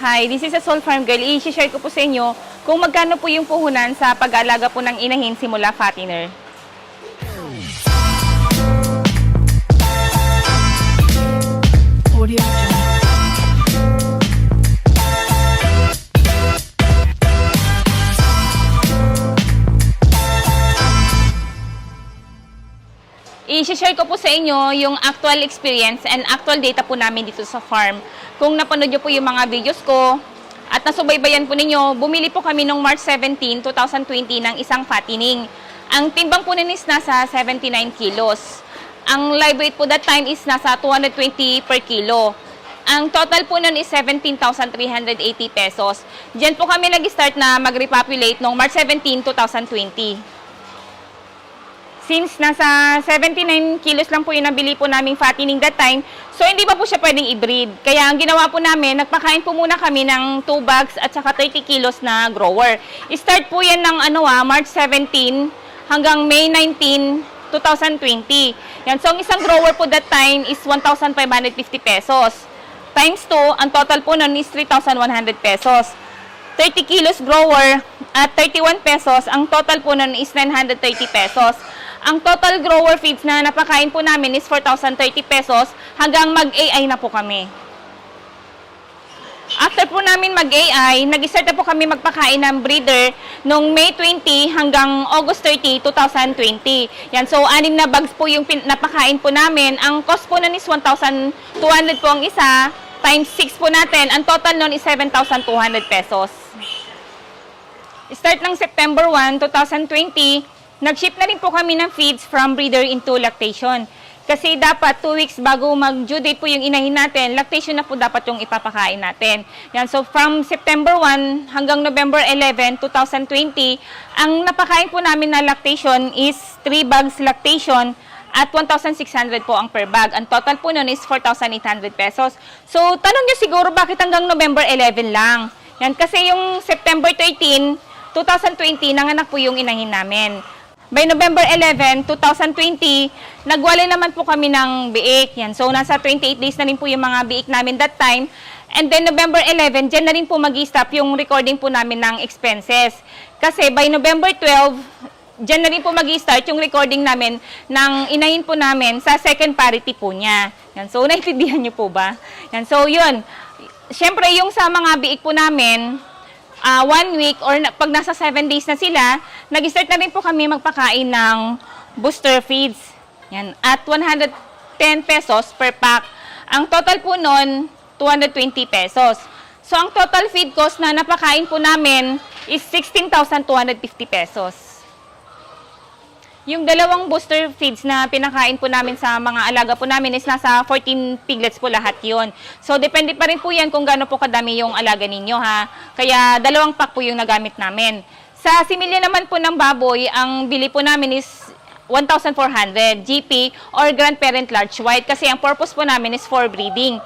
Hi, this is a Soul Farm Girl. I-share ko po sa inyo kung magkano po yung puhunan sa pag-aalaga po ng inahin simula fattener. I-share ko po sa inyo yung actual experience and actual data po namin dito sa farm. Kung napanood nyo po yung mga videos ko at nasubaybayan po ninyo, bumili po kami noong March 17, 2020 ng isang fattening. Ang timbang po nun is nasa 79 kilos. Ang live weight po that time is nasa 220 per kilo. Ang total po nun is 17,380 pesos. Diyan po kami nag-start na mag-repopulate noong March 17, 2020. Since nasa 79 kilos lang po yung nabili po naming fattening that time, so hindi pa po siya pwedeng i-breed. Kaya ang ginawa po namin, nagpakain po muna kami ng 2 bags at saka 30 kilos na grower. I-start po yan ng ano ah, March 17 hanggang May 19, 2020. Yan, so ang isang grower po that time is 1,550 pesos. Times 2, ang total po nun is 3,100 pesos. 30 kilos grower at 31 pesos, ang total po nun is 930 pesos. Ang total grower feeds na napakain po namin is 4,030 pesos hanggang mag-AI na po kami. After po namin mag-AI, nag-start na po kami magpakain ng breeder noong May 20 hanggang August 30, 2020. Yan, so anim na bags po yung napakain po namin. Ang cost po nun is 1,200 po ang isa, times 6 po natin. Ang total nun is 7,200 pesos. Start ng September 1, 2020, nag-ship na rin po kami ng feeds from breeder into lactation. Kasi dapat 2 weeks bago mag-due date po yung inahin natin, lactation na po dapat yung ipapakain natin. Yan, so from September 1 hanggang November 11, 2020, ang napakain po namin na lactation is 3 bags lactation at 1,600 po ang per bag. Ang total po nun is 4,800 pesos. So, tanong nyo siguro bakit hanggang November 11 lang? Yan, kasi yung September 13, 2020, nanganak po yung inahin namin. By November 11, 2020, nagwalay naman po kami ng biik. Yan. So, nasa 28 days na rin po yung mga biik namin that time. And then, November 11, dyan na rin po mag-stop yung recording po namin ng expenses. Kasi by November 12, dyan na rin po mag-start yung recording namin ng inahin po namin sa second parity po niya. Yan. So, naintindihan niyo po ba? Yan. So, yun. Siyempre, yung sa mga biik po namin, ah, one week or na- pag nasa seven days na sila, nag-start na rin po kami magpakain ng booster feeds. Yan. At 110 pesos per pack. Ang total po nun, 220 pesos. So, ang total feed cost na napakain po namin is 16,250 pesos. Yung dalawang booster feeds na pinakain po namin sa mga alaga po namin is nasa 14 piglets po lahat yon. So, depende pa rin po yan kung gaano po kadami yung alaga ninyo ha. Kaya, dalawang pack po yung nagamit namin. Sa similya naman po ng baboy, ang bili po namin is 1,400 GP or grandparent large white kasi ang purpose po namin is for breeding.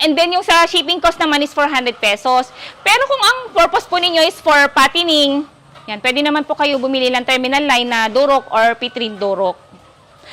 And then yung sa shipping cost naman is 400 pesos. Pero kung ang purpose po ninyo is for fattening, yan, pwede naman po kayo bumili ng terminal line na durok or pitrin durok.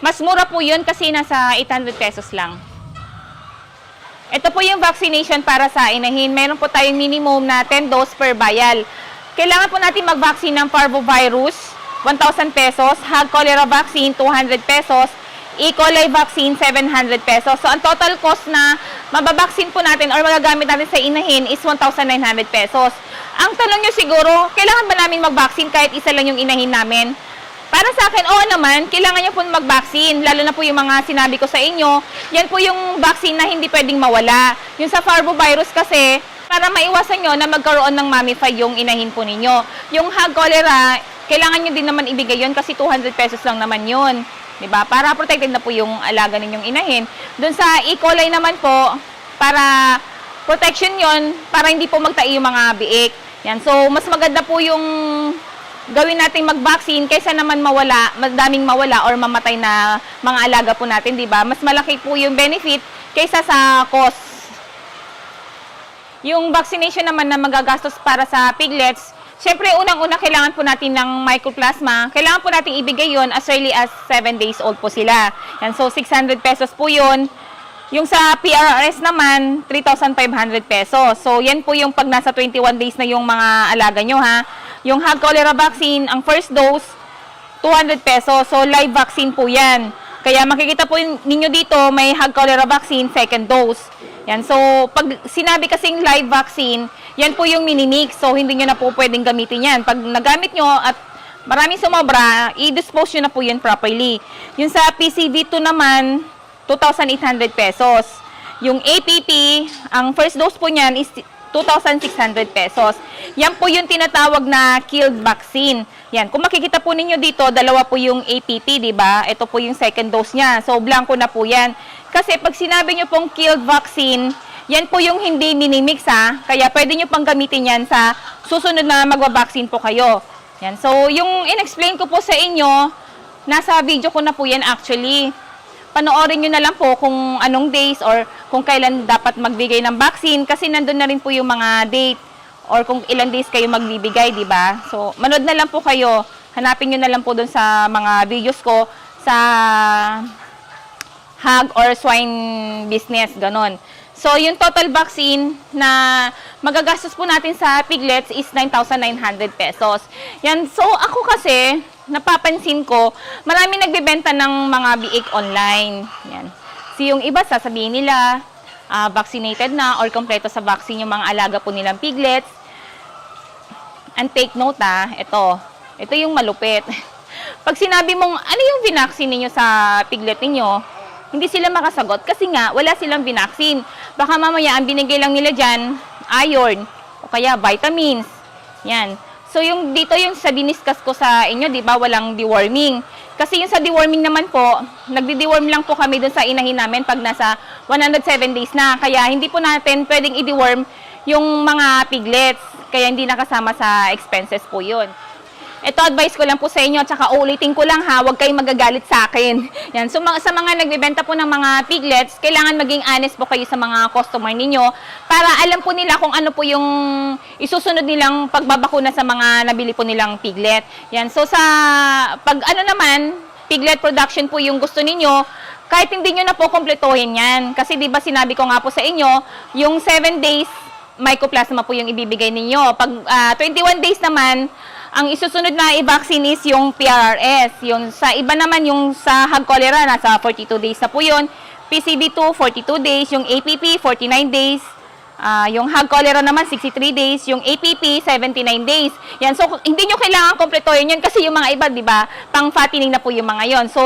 Mas mura po yun kasi nasa 800 pesos lang. Ito po yung vaccination para sa inahin. Meron po tayong minimum na 10 dose per vial. Kailangan po natin mag-vaccine ng parvovirus, 1,000 pesos. Hog cholera vaccine, 200 pesos. E. coli vaccine, 700 pesos. So, ang total cost na mababaksin po natin or magagamit natin sa inahin is 1,900 pesos. Ang tanong nyo siguro, kailangan ba namin mag-vaccine kahit isa lang yung inahin namin? Para sa akin, oo naman, kailangan nyo po mag-vaccine. Lalo na po yung mga sinabi ko sa inyo. Yan po yung vaccine na hindi pwedeng mawala. Yung sa parvovirus kasi, para maiwasan nyo na magkaroon ng mamify yung inahin po ninyo. Yung hog cholera, kailangan nyo din naman ibigay yon kasi 200 pesos lang naman yun. 'Di ba? Para protected na po yung alaga ninyong inahin. Doon sa E. coli naman po, para protection yon para hindi po magtai yung mga biik. Yan. So, mas maganda po yung gawin nating mag-vaccine kaysa naman mawala, madaming mawala or mamatay na mga alaga po natin, 'di ba? Mas malaki po yung benefit kaysa sa cost. Yung vaccination naman na magagastos para sa piglets, syempre unang-una kailangan po natin ng mycoplasma. Kailangan po natin ibigay yon as early as 7 days old po sila. Yan, so 600 pesos po yon. Yung sa PRRS naman, 3,500 pesos. So, yan po yung pag nasa 21 days na yung mga alaga nyo, ha? Yung hog cholera vaccine, ang first dose, 200 pesos. So, live vaccine po yan. Kaya makikita po ninyo dito, may hog cholera vaccine, second dose. Yan. So, pag sinabi kasing live vaccine, yan po yung minimix. So, hindi nyo na po pwedeng gamitin yan. Pag nagamit nyo at maraming sumobra, i-dispose nyo na po yan properly. Yung sa PCV2 naman, 2,800 pesos. Yung APP, ang first dose po niyan is 2,600 pesos. Yan po yung tinatawag na killed vaccine. Yan, kung makikita po ninyo dito, dalawa po yung APP, di ba? Ito po yung second dose niya. So, blanco na po yan. Kasi pag sinabi nyo pong killed vaccine, yan po yung hindi minimix ha. Kaya pwede nyo pang gamitin yan sa susunod na magwa-vaccine po kayo. Yan. So, yung in-explain ko po sa inyo, nasa video ko na po yan actually panoorin nyo na lang po kung anong days or kung kailan dapat magbigay ng vaccine kasi nandun na rin po yung mga date or kung ilang days kayo magbibigay, di ba? So, manood na lang po kayo. Hanapin nyo na lang po dun sa mga videos ko sa hog or swine business, ganon. So, yung total vaccine na magagastos po natin sa piglets is 9,900 pesos. Yan. So, ako kasi, napapansin ko, marami nagbebenta ng mga biik online. Yan. So, yung iba, sasabihin nila, ah, vaccinated na or kompleto sa vaccine yung mga alaga po nilang piglets. And take note ah, ito. Ito yung malupit. Pag sinabi mong, ano yung binaksin ninyo sa piglet ninyo, hindi sila makasagot kasi nga wala silang binaksin. Baka mamaya ang binigay lang nila dyan, iron o kaya vitamins. Yan. So yung dito yung sa diniscuss ko sa inyo, 'di ba, walang deworming. Kasi yung sa deworming naman po, nagdi-deworm lang po kami dun sa inahin namin pag nasa 107 days na. Kaya hindi po natin pwedeng i-deworm yung mga piglets. Kaya hindi nakasama sa expenses po 'yun. Ito advice ko lang po sa inyo, tsaka uulitin ko lang ha, huwag kayong magagalit sa akin. Yan. So sa mga nagbebenta po ng mga piglets, kailangan maging honest po kayo sa mga customer ninyo para alam po nila kung ano po yung isusunod nilang pagbabakuna sa mga nabili po nilang piglet. Yan. So sa pag ano naman, piglet production po yung gusto ninyo, kahit hindi nyo na po kompletuhin yan. Kasi di ba sinabi ko nga po sa inyo, yung 7 days, mycoplasma po yung ibibigay ninyo. Pag ah, 21 days naman, ang isusunod na i-vaccine is yung PRRS. Yung sa iba naman, yung sa hog cholera, nasa 42 days na po yun. PCV2, 42 days. Yung APP, 49 days. Ah, yung hog cholera naman, 63 days. Yung APP, 79 days. Yan, so hindi nyo kailangan kompletuhin yan kasi yung mga iba, di ba, pang fattening na po yung mga yon. So,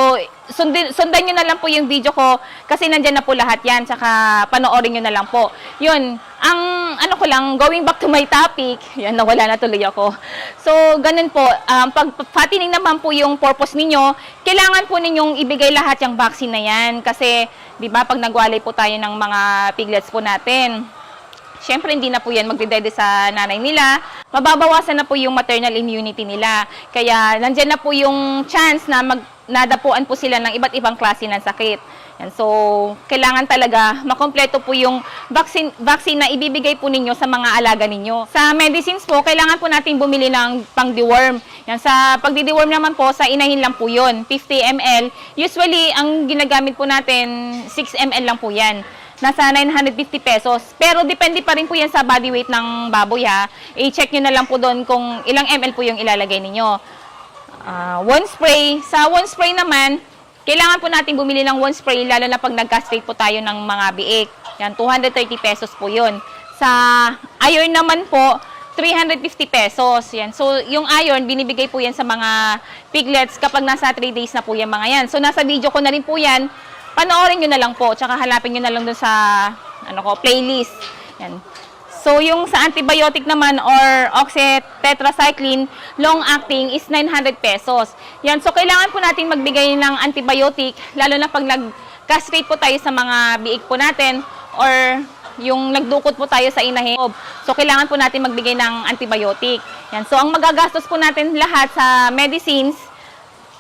sundin, sundan nyo na lang po yung video ko kasi nandyan na po lahat yan. Tsaka panoorin nyo na lang po. Yun, ang ano ko lang, going back to my topic, yan, nawala na tuloy ako. So, ganun po, um, pag fattening naman po yung purpose ninyo, kailangan po ninyong ibigay lahat yung vaccine na yan. Kasi, di ba, pag nagwalay po tayo ng mga piglets po natin, Siyempre, hindi na po yan magdedede sa nanay nila. Mababawasan na po yung maternal immunity nila. Kaya, nandyan na po yung chance na mag, nadapuan po sila ng iba't ibang klase ng sakit. Yan. So, kailangan talaga makompleto po yung vaccine, vaccine na ibibigay po ninyo sa mga alaga ninyo. Sa medicines po, kailangan po natin bumili ng pang-deworm. Yan. Sa pagdi-deworm naman po, sa inahin lang po yun, 50 ml. Usually, ang ginagamit po natin, 6 ml lang po yan nasa 950 pesos. Pero depende pa rin po yan sa body weight ng baboy ha. I-check nyo na lang po doon kung ilang ml po yung ilalagay ninyo. Ah, one spray. Sa one spray naman, kailangan po natin bumili ng one spray lalo na pag nag-castrate po tayo ng mga biik. Yan, 230 pesos po yun. Sa iron naman po, 350 pesos. Yan. So, yung iron, binibigay po yan sa mga piglets kapag nasa 3 days na po yung mga yan. So, nasa video ko na rin po yan. Panoorin nyo na lang po. Tsaka halapin nyo na lang dun sa ano ko, playlist. Yan. So, yung sa antibiotic naman or oxytetracycline, long-acting is 900 pesos. Yan. So, kailangan po natin magbigay ng antibiotic, lalo na pag nag-castrate po tayo sa mga biik po natin or yung nagdukot po tayo sa inahin. So, kailangan po natin magbigay ng antibiotic. Yan. So, ang magagastos po natin lahat sa medicines,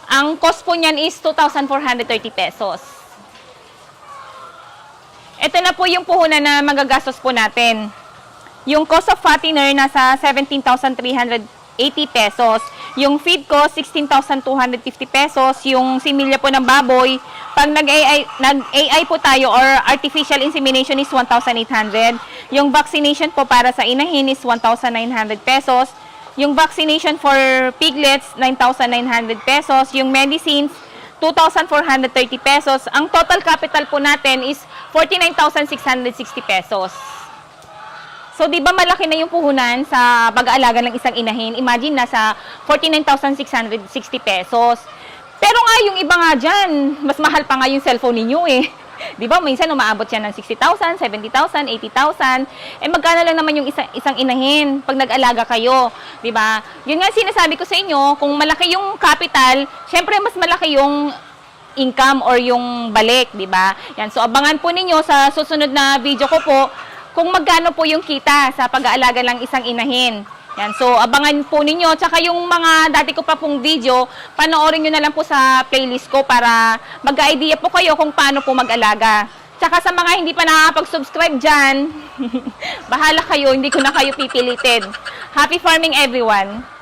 ang cost po niyan is 2,430 pesos. Ito na po yung puhunan na magagastos po natin. Yung cost of fattener nasa 17,300 80 pesos. Yung feed ko, 16,250 pesos. Yung similya po ng baboy, pag nag-AI, nag-AI po tayo or artificial insemination is 1,800. Yung vaccination po para sa inahin is 1,900 pesos. Yung vaccination for piglets, 9,900 pesos. Yung medicines, 2,430 pesos. Ang total capital po natin is 49,660 pesos. So, di ba malaki na yung puhunan sa pag-aalaga ng isang inahin? Imagine, nasa 49,660 pesos. Pero nga, yung iba nga dyan, mas mahal pa nga yung cellphone ninyo eh. Di ba, minsan umaabot yan ng 60,000, 70,000, 80,000. Eh, magkano lang naman yung isa, isang inahin pag nag-alaga kayo? Di ba? Yun nga sinasabi ko sa inyo, kung malaki yung capital, syempre mas malaki yung income or yung balik, di ba? Yan, so abangan po ninyo sa susunod na video ko po kung magkano po yung kita sa pag-aalaga ng isang inahin. Yan, so abangan po ninyo. Tsaka yung mga dati ko pa pong video, panoorin nyo na lang po sa playlist ko para mag-idea po kayo kung paano po mag-alaga. Tsaka sa mga hindi pa nakakapag-subscribe dyan, bahala kayo, hindi ko na kayo pipilitin. Happy farming everyone!